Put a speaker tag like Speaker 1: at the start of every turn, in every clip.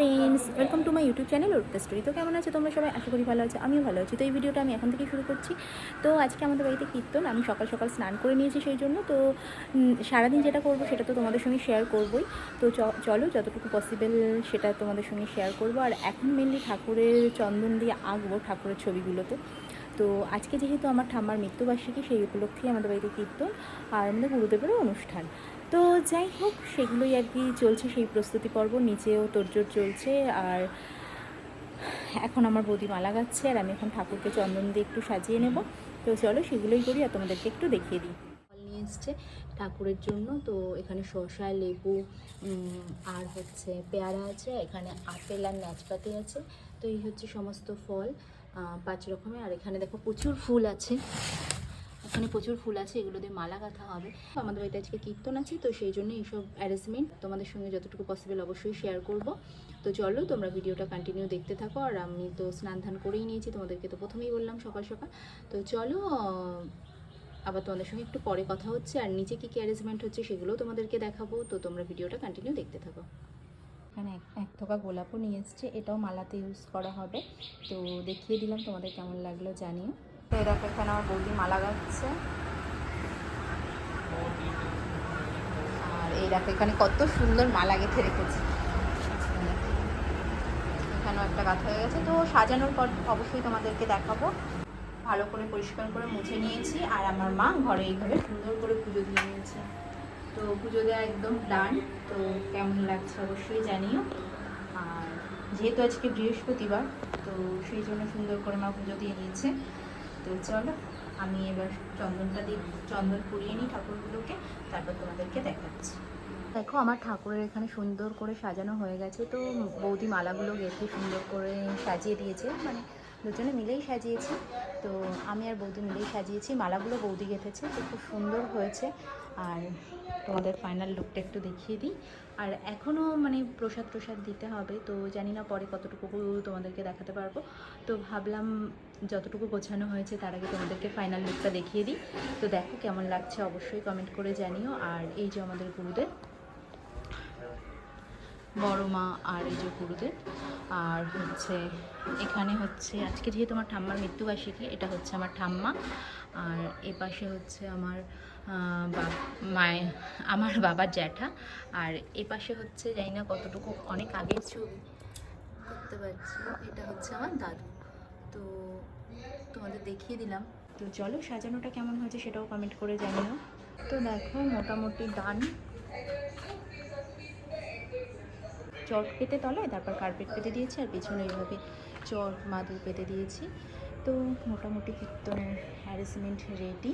Speaker 1: Friends welcome to my YouTube channel ওরটা story তো কেমন আছে তোমরা সবাই? আশা করি ভালো আছে, আমিও ভালো আছি। তো এই ভিডিওটা আমি এখন থেকে শুরু করছি। তো আজকে আমাদের বাড়িতে কীর্তন, আমি সকাল সকাল স্নান করে নিয়েছি সেই জন্য। তো সারাদিন যেটা করব সেটা তো তোমাদের সঙ্গে শেয়ার করবই। তো চলো, যতটুকু পসিবল সেটা তোমাদের সঙ্গে শেয়ার করব। আর এখন মেনলি ঠাকুরের চন্দন দিয়ে আঁকবো, ঠাকুরের ছবিগুলোতে। তো আজকে যেহেতু আমার ঠাম্মার মৃত্যুবার্ষিকী, সেই উপলক্ষেই আমাদের বাড়িতে কীর্তন আর আমাদের গুরুদেবেরও অনুষ্ঠান। তো যাই হোক, সেগুলোই আর কি চলছে সেই প্রস্তুতি পর্ব। নিচেও তোড়জোড় চলছে আর এখন আমার বৌদি মালা গাচ্ছে আর আমি এখন ঠাকুরকে চন্দন দিয়ে একটু সাজিয়ে নেব। তো চলো সেগুলোই করি আর তোমাদেরকে একটু দেখিয়ে দিই। নিয়ে এসছে ঠাকুরের জন্য। তো এখানে শসা, লেবু আর হচ্ছে পেয়ারা আছে, এখানে আপেল আর নাচপাতি আছে। তো এই হচ্ছে সমস্ত ফল। পাঁচ রকমের। আর এখানে দেখো প্রচুর ফুল আছে। এখানে প্রচুর ফুল আছে, এগুলো দিয়ে মালা গাঁথা হবে। আমাদের বাড়িতে আজকে কীর্তন আছে, তো সেই জন্য এইসব অ্যারেঞ্জমেন্ট তোমাদের সঙ্গে যতটুকু পসিবল অবশ্যই শেয়ার করব। তো চলো, তোমরা ভিডিওটা কন্টিনিউ দেখতে থাকো। আর আমি তো স্নান ধান করেই নিয়েছি, তোমাদেরকে তো প্রথমেই বললাম সকাল সকাল। তো চলো, আবার তোমাদের সঙ্গে একটু পরে কথা হচ্ছে। আর নিচে কী কী অ্যারেঞ্জমেন্ট হচ্ছে সেগুলোও তোমাদেরকে দেখাবো। তো তোমরা ভিডিওটা কন্টিনিউ দেখতে থাকো। এখানে এক থোকা গোলাপও নিয়ে এসছে, এটাও মালাতে ইউজ করা হবে। তো দেখিয়ে দিলাম তোমাদের কেমন লাগল, জানিও। তো দেখো, এখানে আমার বৌদি মালা গাচ্ছে। আর এই দেখো, এখানে কত সুন্দর মালা গেঁথে রেখেছে। এখানেও একটা গাঁথা হয়ে গেছে। তো সাজানোর পর অবশ্যই তোমাদেরকে দেখাবো। ভালো করে পরিষ্কার করে মুছে নিয়েছি। আর আমার মা ঘরে এইভাবে সুন্দর করে পুজো দিয়ে নিয়েছে তো পুজো দেওয়া একদম প্ল্যান তো কেমন লাগছে অবশ্যই জানিও। আর যেহেতু আজকে বৃহস্পতিবার, তো সেই জন্য সুন্দর করে মা পুজো দিয়ে নিয়েছে। তো চলো, আমি এবার চন্দনটা দিয়ে, চন্দন পুড়িয়ে নিই ঠাকুরগুলোকে, তারপর তোমাদেরকে দেখাচ্ছি। দেখো, আমার ঠাকুরের এখানে সুন্দর করে সাজানো হয়ে গেছে, তো বৌদি মালাগুলো গেঁথে সুন্দর করে সাজিয়ে দিয়েছে মানে দুজনে মিলেই সাজিয়েছি। তো আমি আর বৌদি মিলেই সাজিয়েছি, মালাগুলো বৌদি গেঁথেছে, তো খুব সুন্দর হয়েছে। আর তোমাদের ফাইনাল লুকটা একটু দেখিয়ে দিই। আর এখনও মানে প্রসাদ প্রসাদ দিতে হবে, তো জানি না পরে কতটুকু তোমাদেরকে দেখাতে পারব। তো ভাবলাম যতটুকু গোছানো হয়েছে তার আগে তোমাদেরকে ফাইনাল লুকটা দেখিয়ে দিই। তো দেখো কেমন লাগছে অবশ্যই কমেন্ট করে জানিও। আর এই যে আমাদের গুরুদের বড় মা আর এই যে গুরুদের আর হচ্ছে এখানে হচ্ছে আজকে যেহেতু আমার ঠাম্মার মৃত্যুবার্ষিকী এটা হচ্ছে আমার ঠাম্মা। আর এ পাশে হচ্ছে আমার বাব আমার বাবার জ্যাঠা। আর এ পাশে হচ্ছে জানি না কতটুকু, অনেক আগের ছবি। করতে পারছি এটা হচ্ছে আমার দাদু। তো তোমাদের দেখিয়ে দিলাম। তো চলো, সাজানোটা কেমন হয়েছে সেটাও কমেন্ট করে জানিও। তো দেখো, মোটামুটি ডান চট পেতে তলায়, তারপর কার্পেট পেতে দিয়েছি, আর পেছনে এইভাবে চট মাদুর পেতে দিয়েছি। তো মোটামুটি কীর্তনের হ্যারাসমেন্ট রেডি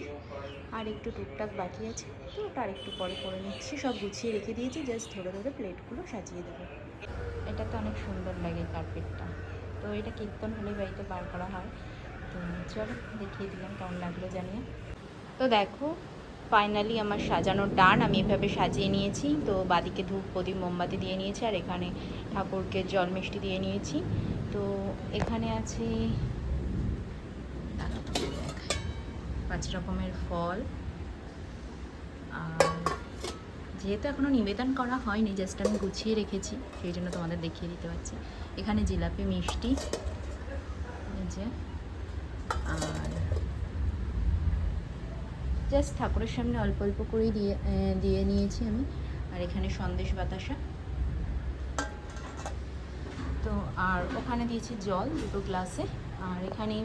Speaker 1: আর একটু টুকটাক বাকি আছে, তো ওটা একটু পরে করে নিচ্ছি। সব গুছিয়ে রেখে দিয়েছি জাস্ট ধরে ধরে প্লেটগুলো সাজিয়ে দেবো। এটাতে অনেক সুন্দর লাগে কার্পেটটা তো এটা কীর্তন হলে বাড়িতে বার করা হয়। তো চলো, দেখিয়ে দিলাম কেমন লাগল জানিয়ে। তো দেখো ফাইনালি আমার সাজানোর ডান আমি এভাবে সাজিয়ে নিয়েছি। তো বাদিকে ধূপ, প্রদীপ, মোমবাতি দিয়ে নিয়েছি, আর এখানে ঠাকুরকে জল মিষ্টি দিয়ে নিয়েছি। তো এখানে আছে পাঁচ রকমের ফল। আর যেহেতু এখনও নিবেদন করা হয়নি জাস্ট আমি গুছিয়ে রেখেছি, সেই জন্য তোমাদের দেখিয়ে দিতে পারছি। এখানে জিলাপি মিষ্টি যে। আর জাস্ট ঠাকুরের সামনে অল্প অল্প করেই দিয়ে দিয়ে নিয়েছি আমি। আর এখানে সন্দেশ বাতাসা। তো আর ওখানে দিয়েছি জল দুটো গ্লাসে আর এখানে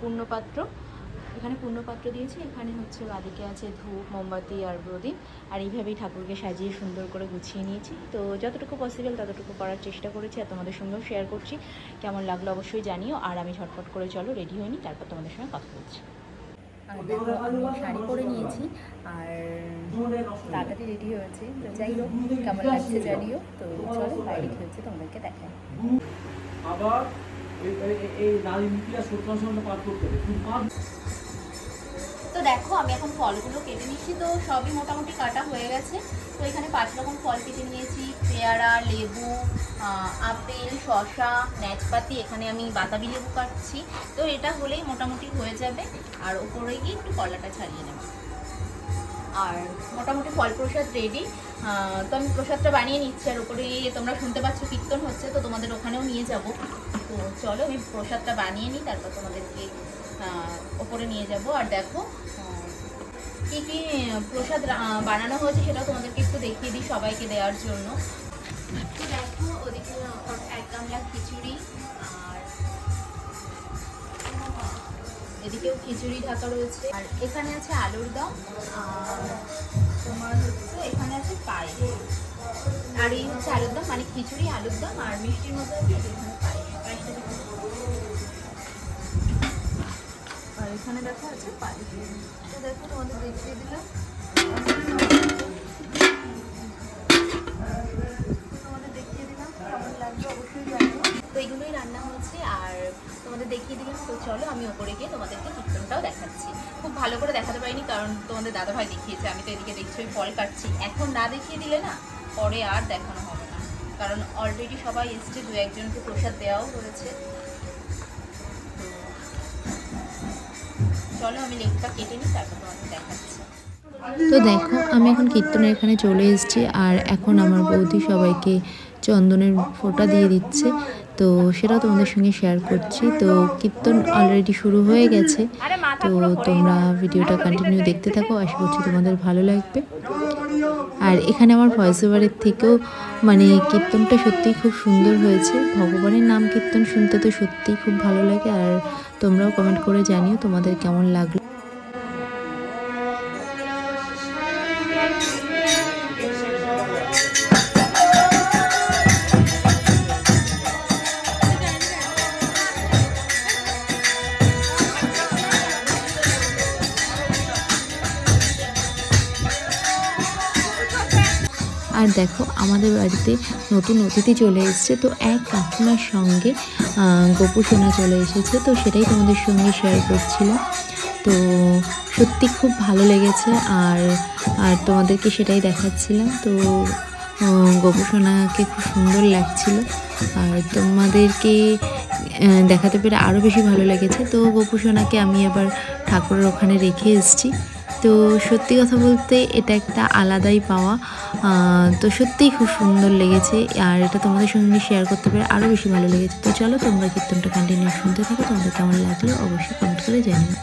Speaker 1: পূর্ণপাত্র। এখানে পূর্ণপাত্র দিয়েছি এখানে হচ্ছে বাদিকে আছে ধূপ মোমবাতি আর প্রদীপ। আর এইভাবেই ঠাকুরকে সাজিয়ে সুন্দর করে গুছিয়ে নিয়েছি। তো যতটুকু পসিবল ততটুকু করার চেষ্টা করেছি আর তোমাদের সঙ্গেও শেয়ার করছি। কেমন লাগল অবশ্যই জানিও। আর আমি ঝটপট করে চলো রেডি হইনি তারপর তোমাদের সঙ্গে কথা বলছি। শাড়ি পরে নিয়েছি আর তাড়াতাড়ি রেডি হয়েছে। তো যাই হোক কেমন লাগছে জানিও। তো চলো বাইরে হচ্ছে তোমাদেরকে দেখাই।
Speaker 2: আবার
Speaker 1: তো দেখো, আমি এখন ফলগুলো কেটে নিচ্ছি, তো সবই মোটামুটি কাটা হয়ে গেছে। তো এখানে পাঁচ রকম ফল কেটে নিয়েছি, পেয়ারা, লেবু আপেল, শসা ন্যাচপাতি এখানে আমি বাতাবি লেবু কাটছি। তো এটা হলেই মোটামুটি হয়ে যাবে, আর ওপরে গিয়ে একটু কলাটা ছাড়িয়ে নেব। আর মোটামুটি ফল প্রসাদ রেডি তো আমি প্রসাদটা বানিয়ে নিচ্ছি, আর ওপরে তোমরা শুনতে পাচ্ছ কীর্তন হচ্ছে, তো তোমাদের ওখানেও নিয়ে যাব। তো চলো, আমি প্রসাদটা বানিয়ে নিই, তারপর তোমাদেরকে ওপরে নিয়ে যাব। আর দেখো কি কি প্রসাদ বানানো হয়েছে সেটাও তোমাদেরকে একটু দেখিয়ে দিই সবাইকে দেওয়ার জন্য। দেখো, ওদিকে এক গামলা খিচুড়ি, আর এদিকেও খিচুড়ি ঢাকা রয়েছে। আর এখানে আছে আলুর দম তোমার হচ্ছে, এখানে আছে পায়েস। আর এই হচ্ছে আলুর দম মানে খিচুড়ি, আলুর দম, আর মিষ্টির মধ্যে আছে এখানে এখানে দেখো আছে তো দেখো তোমাদের দেখিয়ে দিলাম। তোমাদের দেখিয়ে দিলাম কেমন লাগবে অবশ্যই জানিও। তো এগুলোই রান্না হয়েছে আর তোমাদের দেখিয়ে দিলাম, তো চলো আমি ওপরে গিয়ে তোমাদেরকে কীর্তনটাও দেখাচ্ছি। খুব ভালো করে দেখাতে পারিনি, কারণ তোমাদের দাদাভাই দেখিয়েছে, আমি তো এদিকে দেখছি, ওই ফল কাটছি। এখন না দেখিয়ে দিলে না, পরে আর দেখানো হবে না। কারণ অলরেডি সবাই এসছে, দু একজনকে প্রসাদ দেওয়াও হয়েছে। চলো আমি লেকটা কেটে নিই তারপর তোমাদের দেখাচ্ছি।
Speaker 3: তো দেখো আমি এখন কীর্তনের এখানে চলে এসেছি আর এখন আমার বৌদি সবাইকে চন্দনের ফোঁটা দিয়ে দিচ্ছে। তো সেটাও তোমাদের সঙ্গে শেয়ার করছি। তো কীর্তন অলরেডি শুরু হয়ে গেছে। তো তোমরা ভিডিওটা কন্টিনিউ দেখতে থাকো। আশা করছি তোমাদের ভালো লাগবে। আর এখানে আমার ভয়েস ওভারের থেকেও মানে কীর্তনটা সত্যিই খুব সুন্দর হয়েছে। ভগবানের নাম কীর্তন শুনতে তো সত্যিই খুব ভালো লাগে। আর তোমরাও কমেন্ট করে জানিও তোমাদের কেমন লাগল। আর দেখো, আমাদের বাড়িতে নতুন অতিথি চলে এসেছে। তো এক কাকিমার সঙ্গে গোপু সোনা চলে এসেছে। তো সেটাই তোমাদের সঙ্গে শেয়ার করছিলাম। তো সত্যি খুব ভালো লেগেছে আর আর তোমাদেরকে সেটাই দেখাচ্ছিলাম। তো সোনাকে খুব সুন্দর লাগছিল। আর তোমাদেরকে দেখাতে পেরে আরও বেশি ভালো লেগেছে। তো গোপু সোনাকে আমি এবার ঠাকুরের ওখানে রেখে এসেছি। তো সত্যি কথা বলতে এটা একটা আলাদাই পাওয়া। তো সত্যিই খুব সুন্দর লেগেছে আর এটা তোমাদের সঙ্গে শেয়ার করতে পেরে আরও বেশি ভালো লেগেছে। তো চলো তোমরা কীর্তনটা কন্টিনিউ শুনতে থাকো, তোমাদের কেমন লাগল অবশ্যই কমেন্ট করে জানিও।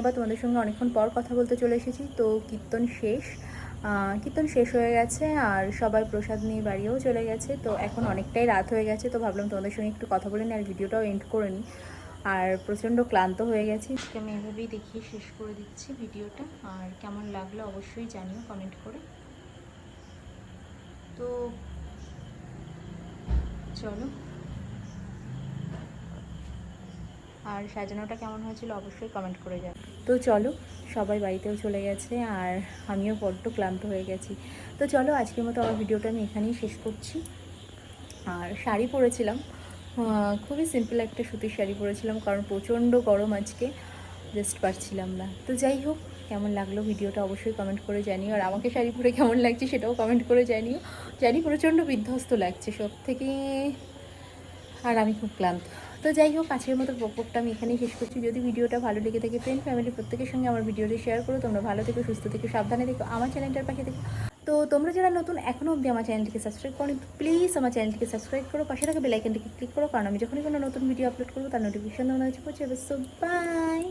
Speaker 1: আবার তোমাদের সঙ্গে অনেকক্ষণ পর কথা বলতে চলে এসেছি। তো কীর্তন শেষ। কীর্তন শেষ হয়ে গেছে আর সবাই প্রসাদ নিয়ে বাড়িও চলে গেছে। তো এখন অনেকটাই রাত হয়ে গেছে। তো ভাবলাম তোমাদের সঙ্গে একটু কথা বলে নিই আর ভিডিওটাও এন্ড করে নিই আর প্রচণ্ড ক্লান্ত হয়ে গেছি। আমি এভাবেই দেখিয়ে শেষ করে দিচ্ছি ভিডিওটা। আর কেমন লাগল অবশ্যই জানিও কমেন্ট করে। তো চলো আর সাজানোটা কেমন হয়েছিল অবশ্যই কমেন্ট করে যাও তো চলো, সবাই বাড়িতেও চলে গেছে আর আমিও বড্ড ক্লান্ত হয়ে গেছি। তো চলো, আজকের মতো আমার ভিডিওটা আমি এখানেই শেষ করছি। আর শাড়ি পরেছিলাম খুবই সিম্পল একটা সুতির শাড়ি পরেছিলাম কারণ প্রচণ্ড গরম আজকে জাস্ট পারছিলাম না। তো যাই হোক, কেমন লাগল ভিডিওটা অবশ্যই কমেন্ট করে জানিও। আর আমাকে শাড়ি পরে কেমন লাগছে সেটাও কমেন্ট করে জানিও। জানি প্রচণ্ড বিধ্বস্ত লাগছে সব থেকে আর আমি খুব ক্লান্ত। তো যাই হোক, আজকের মতো প্রকোপটা আমি এখানেই শেষ করছি। যদি ভিডিওটা ভালো লেগে থাকে ফ্রেন্ড ফ্যামিলি প্রত্যেকের সঙ্গে আমার ভিডিওটি শেয়ার করো। তোমরা ভালো থেকো, সুস্থ থেকো, সাবধানে থেকো, আমার চ্যানেলটার পাশে থেকো। তো তোমরা যারা নতুন এখনও অবধি আমার চ্যানেলটিকে সাবস্ক্রাইব করো প্লিজ আমার চ্যানেলটিকে সাবস্ক্রাইব করো। পাশে থাকা বেলাইকনটিকে ক্লিক করো, কারণ আমি যখনই কোনো নতুন ভিডিও আপলোড করব, তার নোটিফিকেশন তোমাদের কাছে পৌঁছে সো বাই